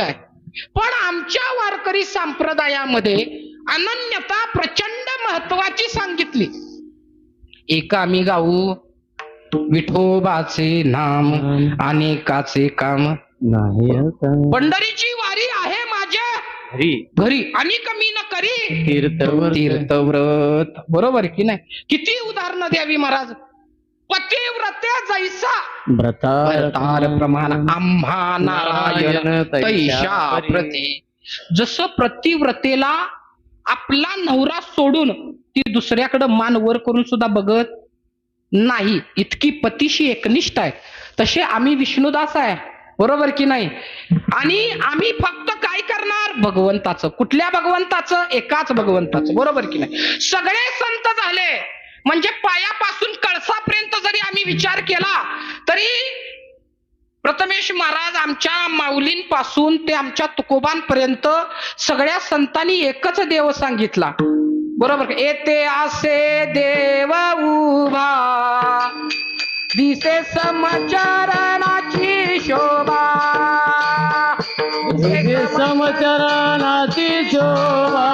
आमच्या वारकरी संप्रदायामध्ये अनन्यता प्रचंड महत्वाची सांगितली. एक आम्ही गाऊ विठोबाचे नाम अनेकाचे काम. नाही पंढरीची वारी आहे माझ्या हरी घरी. आणि कमी न करी. तीर्थवर तीर्थव्रत. बरोबर आहे की नाही? किती उदाहरणं द्यावी महाराज? पतिव्रते जैसा। व्रतार प्रमाण आम्हा नारायण तैशा प्रती जसं प्रतिव्रतेला आपला नवरा सोडून ती दुसऱ्याकडे मान वर करून सुद्धा बघत नाही इतकी पतीशी एकनिष्ठ आहे. तसे आम्ही विष्णुदास आहे बरोबर की नाही? आणि आम्ही फक्त काय करणार? भगवंताचं. कुठल्या भगवंताचं? एकाच भगवंताचं. बरोबर की नाही? सगळे संत झाले. म्हणजे पायापासून आम्ही विचार केला तरी प्रथमेश महाराज आमच्या माऊलींपासून ते आमच्या तुकोबांपर्यंत सगळ्या संतांनी एकच देव सांगितला. बरोबर? येते असे देव उभा दिसे समचरणाची शोभा. समचरणाची शोभा.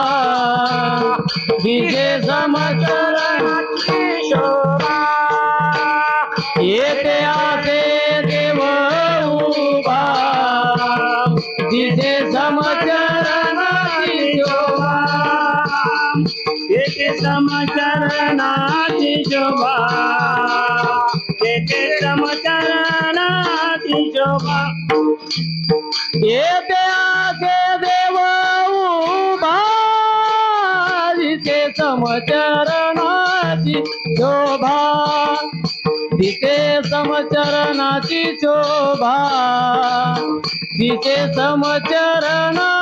दिजे समचरणाची येते आसे देव उभा दिजे समचरणाची शोभा दिसे समचरणाची शोभा दिसे समचरणा